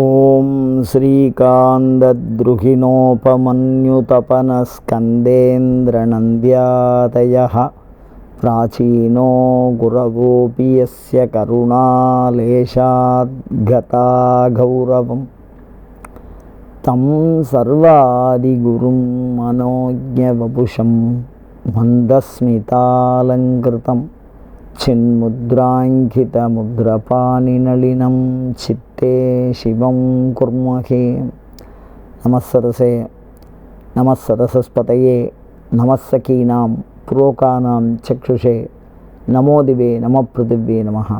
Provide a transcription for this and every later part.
ॐ श्रीकान्तद्रुहिणोपमन्युतपनस्कन्देन्द्रनन्द्यादयः प्राचीनो गुरवोऽपि यस्य करुणालेशाद्गता गौरवं तं सर्वादिगुरुं मनोज्ञवपुषं मन्दस्मितालङ्कृतं चिन्मुद्राङ्कितमुद्रपाणिनलिनं चित्ते शिवं कुर्महे नमः सरसे नमः सरसस्पतये नमः सखीनां புரோகானாம் சக்ஷுஷே நமோதிவே நம பிருதிவே நமஹ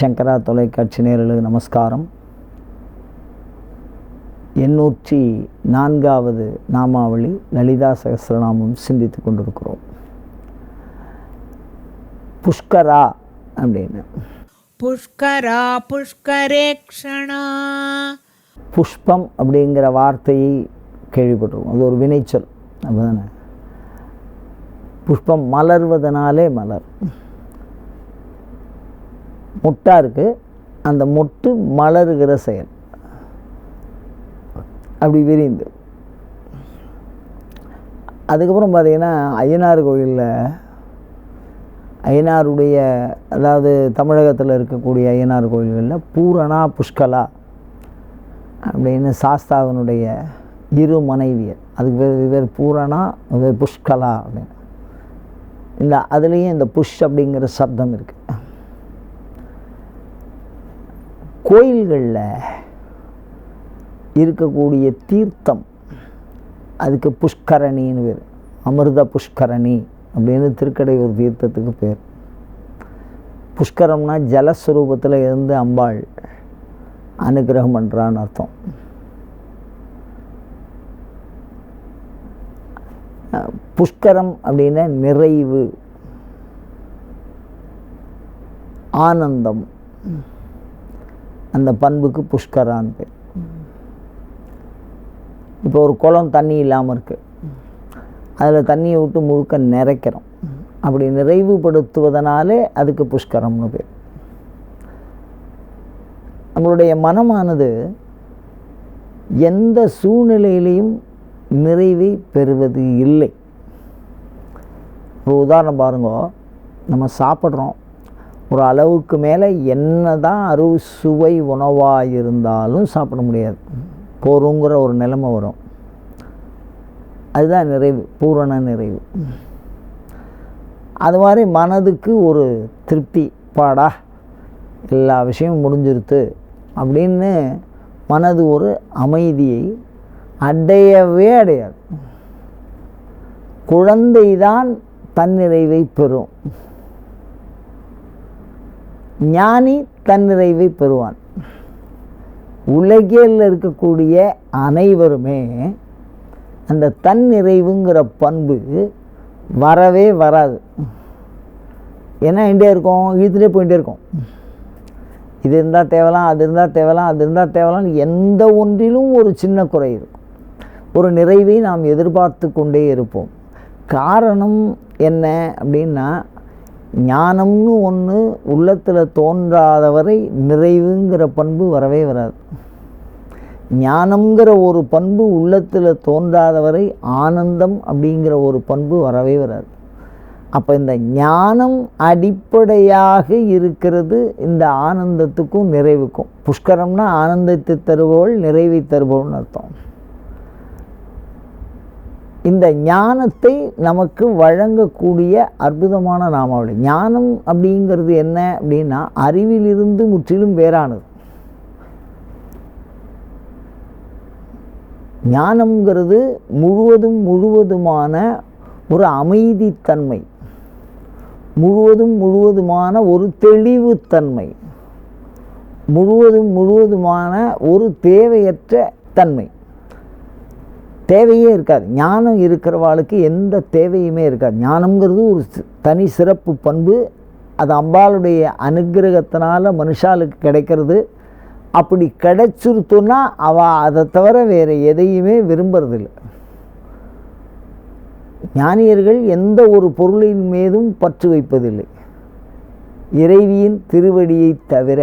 சங்கரா தொலைக்காட்சி நேரலுக்கு நமஸ்காரம் எண்ணூற்றி நான்காவது நாமாவளி லலிதா சகசிரநாமம் சிந்தித்து கொண்டிருக்கிறோம் புஷ்கரா அப்படின்னு. புஷ்கரா புஷ்கரேக்ஷணா புஷ்பம் அப்படிங்கிற வார்த்தையை கேள்விப்பட்டிருக்கும். அது ஒரு வினைச்சொல். அப்படிதானே? புஷ்பம் மலர்வதனாலே மலர். முட்டாக இருக்குது அந்த மொட்டு மலருகிற செயல். அப்படி விரிந்து. அதுக்கப்புறம் பார்த்திங்கன்னா ஐயனார் கோயிலில் ஐயனாருடைய அதாவது தமிழகத்தில் இருக்கக்கூடிய ஐயனார் கோயில்களில் பூரணா புஷ்கலா அப்படின்னு சாஸ்தாவினுடைய இரு மனைவியர். அதுக்கு பேர் இது பேர் பூரணா பேர் புஷ்கலா அப்படின்னு. இந்த அதுலேயும் இந்த புஷ் அப்படிங்கிற சப்தம் இருக்குது கோயில்களில் இருக்கக்கூடிய தீர்த்தம் அதுக்கு புஷ்கரணின்னு பேர். அமிர்த புஷ்கரணி. அப்படின்னு திருக்கடையூர் தீர்த்தத்துக்கு பேர். புஷ்கரம்னா ஜலஸ்வரூபத்தில் இருந்து அம்பாள் அனுகிரகம் பண்ணுறான்னு அர்த்தம். புஷ்கரம் அப்படின்னா நிறைவு ஆனந்தம். அந்த பண்புக்கு புஷ்கரான் பேர். இப்போ ஒரு குளம் தண்ணி இல்லாமல் இருக்குது அதில் தண்ணியை விட்டு முழுக்க நிறைக்கிறோம். அப்படி நிறைவுபடுத்துவதனாலே அதுக்கு புஷ்கரம்னு பேர். நம்மளுடைய மனமானது எந்த சூழ்நிலையிலையும் நிறைவை பெறுவது இல்லை. ஒரு உதாரணம் பாருங்க நம்ம சாப்பிட்றோம். ஒரு அளவுக்கு மேலே என்ன தான் அறுவை சுவை உணவாக இருந்தாலும் சாப்பிட முடியாது. போருங்கிற ஒரு நிலைமை வரும். அதுதான் நிறைவு பூரண நிறைவு. அது மாதிரி மனதுக்கு ஒரு திருப்தி பாடா எல்லா விஷயமும் முடிஞ்சிருத்து அப்படின்னு மனது ஒரு அமைதியை அடையவே அடையாது. குழந்தைதான் தன்னிறைவை பெறும். ஞானி தன்னிறைவை பெறுவான். உலகில் இருக்கக்கூடிய அனைவருமே அந்த தன்னிறைவுங்கிற பண்பு வரவே வராது. என்ன எண்டே இருக்கும் இழுத்துட்டே போயிட்டே இருக்கும். இது இருந்தால் தேவலாம் அது இருந்தால் தேவலாம் அது இருந்தால் தேவலாம் எந்த ஒன்றிலும் ஒரு சின்ன குறை இருக்கும். ஒரு நிறைவை நாம் எதிர்பார்த்து கொண்டே இருப்போம். காரணம் என்ன அப்படின்னா ஞானம்னு ஒன்று உள்ளத்தில் தோன்றாதவரை நிறைவுங்கிற பண்பு வரவே வராது. ஞானம்ங்கிற ஒரு பண்பு உள்ளத்தில் தோன்றாதவரை ஆனந்தம் அப்படிங்கிற ஒரு பண்பு வரவே வராது. அப்போ இந்த ஞானம் அடிப்படையாக இருக்கிறது இந்த ஆனந்தத்துக்கும் நிறைவுக்கும். புஷ்கரம்னா ஆனந்தத்தை தருபவள் நிறைவை தருபவள்னு அர்த்தம். இந்த ஞானத்தை நமக்கு வழங்கக்கூடிய அற்புதமான நாமாவளி. ஞானம் அப்படிங்கிறது என்ன அப்படின்னா அறிவிலிருந்து முற்றிலும் வேறானது. ஞானம்ங்கிறது முழுவதும் முழுவதுமான ஒரு அமைதித்தன்மை. முழுவதும் முழுவதுமான ஒரு தெளிவுத்தன்மை. முழுவதும் முழுவதுமான ஒரு தேவையற்ற தன்மை. தேவையே இருக்காது. ஞானம் இருக்கிறவாளுக்கு எந்த தேவையுமே இருக்காது. ஞானம்ங்கிறது ஒரு தனி சிறப்பு பண்பு. அது அம்பாளுடைய அனுக்கிரகத்தினால மனுஷாளுக்கு கிடைக்கிறது. அப்படி கிடச்சிருத்தோன்னா அவள் அதை தவிர வேறு எதையுமே விரும்புறதில்லை. ஞானியர்கள் எந்த ஒரு பொருளின் மீதும் பற்று வைப்பதில்லை. இறைவியின் திருவடியை தவிர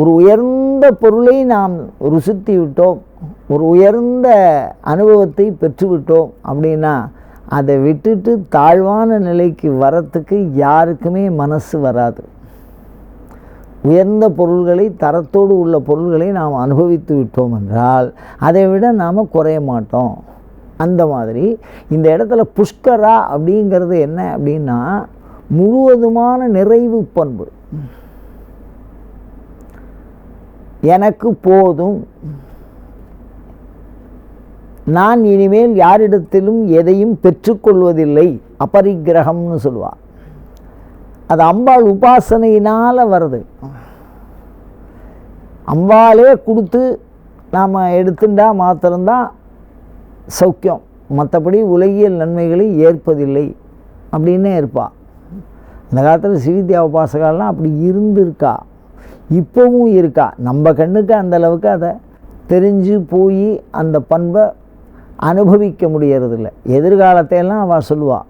ஒரு உயர்ந்த பொருளை நாம் ருசித்து விட்டோம் ஒரு உயர்ந்த அனுபவத்தை பெற்றுவிட்டோம் அப்படின்னா அதை விட்டுட்டு தாழ்வான நிலைக்கு வரத்துக்கு யாருக்குமே மனசு வராது. உயர்ந்த பொருள்களை தரத்தோடு உள்ள பொருள்களை நாம் அனுபவித்து விட்டோம் என்றால் அதை விட நாம் குறைய மாட்டோம். அந்த மாதிரி இந்த இடத்துல புஷ்கரா அப்படிங்கிறது என்ன அப்படின்னா முழுவதுமான நிறைவு பண்பு. எனக்கு போதும். நான் இனிமேல் யாரிடத்திலும் எதையும் பெற்றுக்கொள்வதில்லை. அபரிக்கிரகம்னு சொல்லுவாள் அது அம்பாள் உபாசனையினால் வருது. அம்பாளே கொடுத்து நாம் எடுத்துட்டா மாத்திரம்தான் சௌக்கியம். மற்றபடி உலகியல் நன்மைகளை ஏற்பதில்லை அப்படின்னே இருப்பாள் அந்த காலத்தில் சிவித்யா உபாசகாலாம் அப்படி இருந்திருக்கா. இப்போவும் இருக்கா. நம்ம கண்ணுக்கு அந்த அளவுக்கு அதை தெரிஞ்சு போய் அந்த பண்பை அனுபவிக்க முடியறதில்ல. எதிர்காலத்தையெல்லாம் அவள் சொல்லுவாள்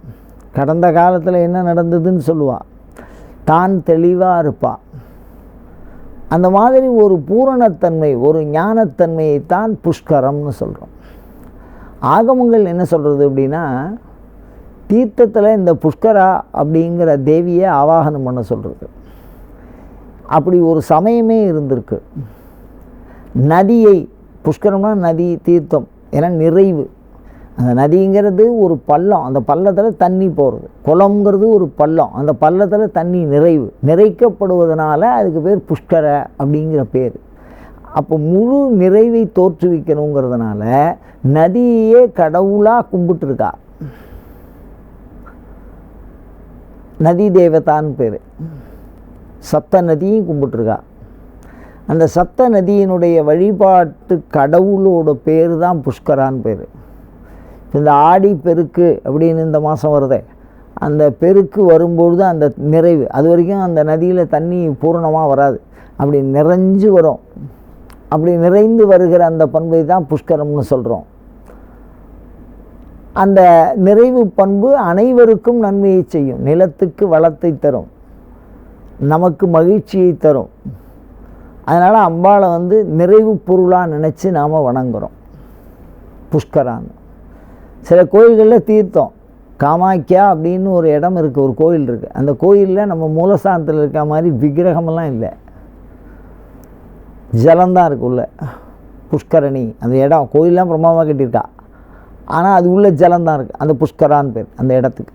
கடந்த காலத்தில் என்ன நடந்ததுன்னு சொல்லுவாள் தான் தெளிவாக இருப்பா. அந்த மாதிரி ஒரு பூரணத்தன்மை ஒரு ஞானத்தன்மையை தான் புஷ்கரம்னு சொல்கிறோம் ஆகமங்கள் என்ன சொல்கிறது அப்படின்னா தீர்த்தத்தில் இந்த புஷ்கரா அப்படிங்கிற தேவியை ஆவாகனம் பண்ண சொல்கிறது அப்படி ஒரு சமயமே இருந்திருக்கு. நதியை புஷ்கரம்னா நதி தீர்த்தம் ஏன்னா நிறைவு. அந்த நதிங்கிறது ஒரு பள்ளம். அந்த பள்ளத்தில் தண்ணி போகிறது குளம்ங்கிறது ஒரு பள்ளம். அந்த பள்ளத்தில் தண்ணி நிறைவு. நிறைக்கப்படுவதனால அதுக்கு பேர் புஷ்கர அப்படிங்கிற பேர். அப்போ முழு நிறைவை தோற்றுவிக்கணுங்கிறதுனால நதியே கடவுளாக கும்பிட்டுருக்கா. நதி தேவதான்னு பேர். சப்த நதியும் கும்பிட்டுருக்கா. அந்த சப்த நதியினுடைய வழிபாட்டு கடவுளோட பேர் தான் புஷ்கரான்னு பேர். இந்த ஆடி பெருக்கு அப்படின்னு இந்த மாதம் வருதே. அந்த பெருக்கு வரும்பொழுது அந்த நிறைவு. அது வரைக்கும் அந்த நதியில் தண்ணி பூரணமாக வராது. அப்படி நிறைஞ்சு வரும். அப்படி நிறைந்து வருகிற அந்த பண்பை தான் புஷ்கரம்னு சொல்கிறோம் அந்த நிறைவு பண்பு அனைவருக்கும் நன்மையை செய்யும். நிலத்துக்கு வளத்தை தரும். நமக்கு மகிழ்ச்சியை தரும். அதனால் அம்பாளை வந்து நிறைவு பொருளாக நினச்சி நாம் வணங்குகிறோம் புஷ்கரான்னு. சில கோயில்களில் தீர்த்தம். காமாக்கியா அப்படின்னு ஒரு இடம் இருக்குது ஒரு கோயில் இருக்குது அந்த கோயிலில் நம்ம மூலஸ்தானத்தில் இருக்க மாதிரி விக்கிரகமெல்லாம் இல்லை. ஜலந்தான் இருக்குள்ள புஷ்கரணி அந்த இடம். கோயிலெலாம் பிரம்மாவாக கட்டியிருக்கா. ஆனால் அது உள்ள ஜலந்தான் இருக்குது அந்த புஷ்கரான்னு பேர் அந்த இடத்துக்கு.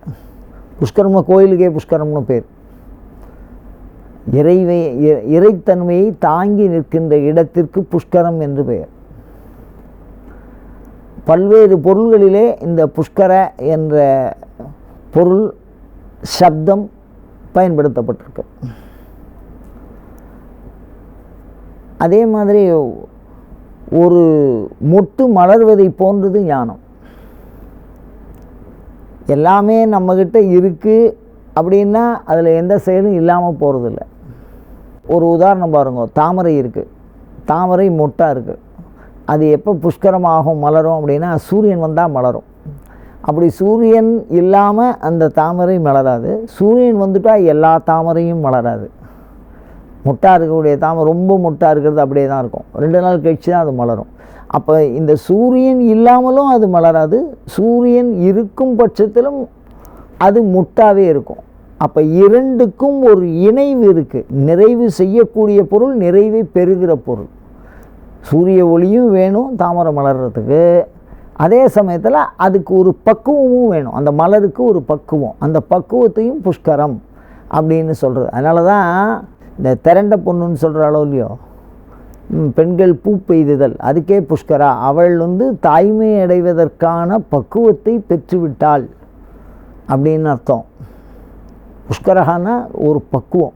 புஷ்கரம்னு கோயிலுக்கே புஷ்கரம்னு பேர். இறைவை இ- இறைத்தன்மையை தாங்கி நிற்கின்ற இடத்திற்கு புஷ்கரம் என்று பெயர். பல்வேறு பொருள்களிலே இந்த புஷ்கர என்ற பொருள் சப்தம் பயன்படுத்தப்பட்டிருக்கு. அதே மாதிரி ஒரு மொட்டு மலர்வதை போன்றது ஞானம். எல்லாமே நம்மக்கிட்ட இருக்குது அப்படின்னா அதில் எந்த செயலும் இல்லாமல் போகிறதில்ல ஒரு உதாரணம் பாருங்க தாமரை இருக்குது தாமரை மொட்டாக இருக்குது அது எப்போ புஷ்கரமாகும் மலரும் அப்படின்னா சூரியன் வந்தால் மலரும். அப்படி சூரியன் இல்லாமல் அந்த தாமரை மலராது. சூரியன் வந்துட்டால் எல்லா தாமரையும் மலராது. முட்டாக இருக்கக்கூடிய தாமரை ரொம்ப முட்டாக இருக்கிறது அப்படியே தான் இருக்கும். ரெண்டு நாள் கழிச்சு தான் அது மலரும். அப்போ இந்த சூரியன் இல்லாமலும் அது மலராது. சூரியன் இருக்கும் பட்சத்திலும் அது முட்டாகவே இருக்கும். அப்போ இரண்டுக்கும் ஒரு இணைவு இருக்குது நிறைவு செய்யக்கூடிய பொருள் நிறைவை பெறுகிற பொருள். சூரிய ஒளியும் வேணும் தாமரை மலர்றதுக்கு. அதே சமயத்தில் அதுக்கு ஒரு பக்குவமும் வேணும். அந்த மலருக்கு ஒரு பக்குவம். அந்த பக்குவத்தையும் புஷ்கரம் அப்படின்னு சொல்கிறது அதனால தான் இந்த திரண்ட பொண்ணுன்னு சொல்கிற அளவு இல்லையோ? பெண்கள் பூ பெய்துதல். அதுக்கே புஷ்கரா. அவள் வந்து தாய்மை அடைவதற்கான பக்குவத்தை பெற்றுவிட்டாள் அப்படின்னு அர்த்தம். புஷ்கரகான ஒரு பக்குவம்.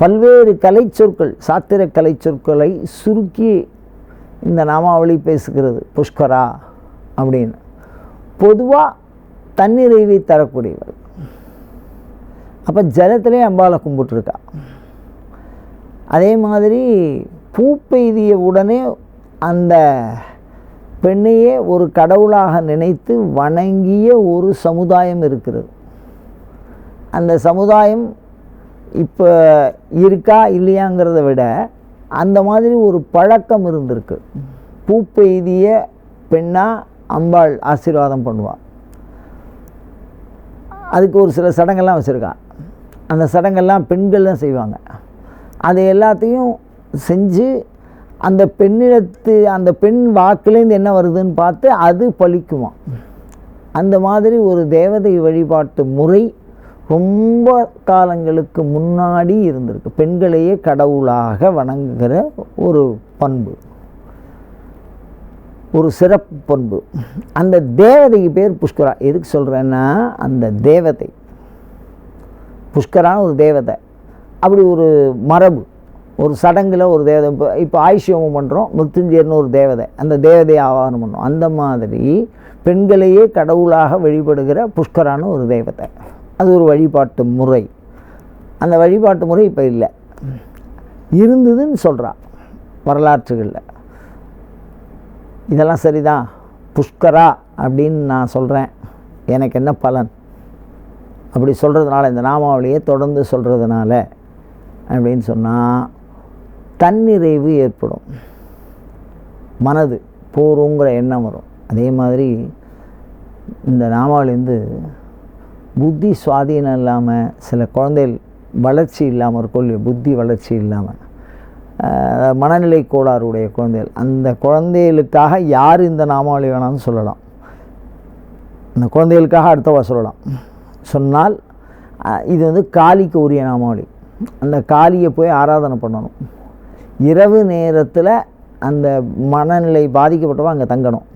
பல்வேறு கலை சொற்கள் சாத்திர கலை சொற்களை சுருக்கி இந்த நாமாவளி பேசுகிறது. புஷ்கரா அப்படின்னு. பொதுவாக தன்னிறைவை தரக்கூடியவர். அப்போ ஜலத்திலே அம்பாளை கும்பிட்டுருக்கா. அதே மாதிரி பூ பெய்திய உடனே அந்த பெண்ணையே ஒரு கடவுளாக நினைத்து வணங்கிய ஒரு சமுதாயம் இருக்கிறது. அந்த சமுதாயம் இப்போ இருக்கா இல்லையாங்கிறத விட அந்த மாதிரி ஒரு பழக்கம் இருந்திருக்கு. பூப்பெய்திய பெண்ணாக அம்பாள் ஆசீர்வாதம் பண்ணுவாள் அதுக்கு ஒரு சில சடங்கெல்லாம் வச்சுருக்கான் அந்த சடங்கெல்லாம் பெண்கள் தான் செய்வாங்க. அது எல்லாத்தையும் செஞ்சு அந்த பெண்ணிடத்து அந்த பெண் வாக்குலேருந்து என்ன வருதுன்னு பார்த்து அது பழிக்குமா. அந்த மாதிரி ஒரு தேவதை வழிபாட்டு முறை ரொம்ப காலங்களுக்கு முன்னாடி இருந்திருக்கு. பெண்களையே கடவுளாக வணங்குகிற ஒரு பண்பு. ஒரு சிறப்பு பண்பு. அந்த தேவதைக்கு பேர் புஷ்கரா. எதுக்கு சொல்கிறேன்னா அந்த தேவதை. புஷ்கரான ஒரு தேவதை. அப்படி ஒரு மரபு. ஒரு சடங்கில் ஒரு தேவதை. இப்போ இப்போ ஆயுஷ்யமம் பண்ணுறோம் மிருத்துஞ்சயர்னு ஒரு தேவதை. அந்த தேவதையை ஆவாகனம் பண்ணுறோம் அந்த மாதிரி பெண்களையே கடவுளாக வழிபடுகிற புஷ்கரான ஒரு தேவதை. அது ஒரு வழிபாட்டு முறை. அந்த வழிபாட்டு முறை இப்போ இல்லை. இருந்ததுன்னு சொல்கிறா வரலாற்றுகளில். இதெல்லாம் சரிதான் புஷ்கரா அப்படின்னு நான் சொல்கிறேன் எனக்கு என்ன பலன்? அப்படி சொல்கிறதுனால இந்த நாமாவளியை தொடர்ந்து சொல்கிறதுனால அப்படின்னு சொன்னால் தன்னிறைவு ஏற்படும். மனது போருங்கிற எண்ணம் வரும். அதே மாதிரி இந்த நாமாவளி வந்து புத்தி சுவாதீனம் இல்லாமல் சில குழந்தைகள் வளர்ச்சி இல்லாமல் இருக்கும் இல்லையா புத்தி வளர்ச்சி இல்லாமல் மனநிலை கோளாறுடைய குழந்தைகள் அந்த குழந்தைகளுக்காக யார் இந்த நாமாவளி வேணாம்னு சொல்லலாம். அந்த குழந்தைகளுக்காக அடுத்தவா சொல்லலாம். சொன்னால் இது வந்து காளிக்கு உரிய நாமாவளி. அந்த காளியை போய் ஆராதனை பண்ணணும். இரவு நேரத்தில் அந்த மனநிலை பாதிக்கப்பட்டவா அங்கே தங்கணும்.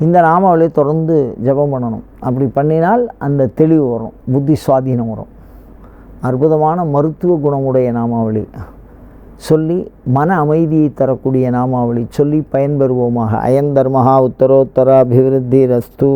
இந்த நாமாவளியை தொடர்ந்து ஜெபம் பண்ணணும். அப்படி பண்ணினால் அந்த தெளிவு வரும் புத்தி சுவாதீனம் வரும். அற்புதமான மருத்துவ குணமுடைய நாமாவளி. சொல்லி மன அமைதியை தரக்கூடிய நாமாவளி. சொல்லி பயன்பெறுவோமாக. அயந்தர்மகா உத்தரோத்தர அபிவிருத்தி ரஸ்து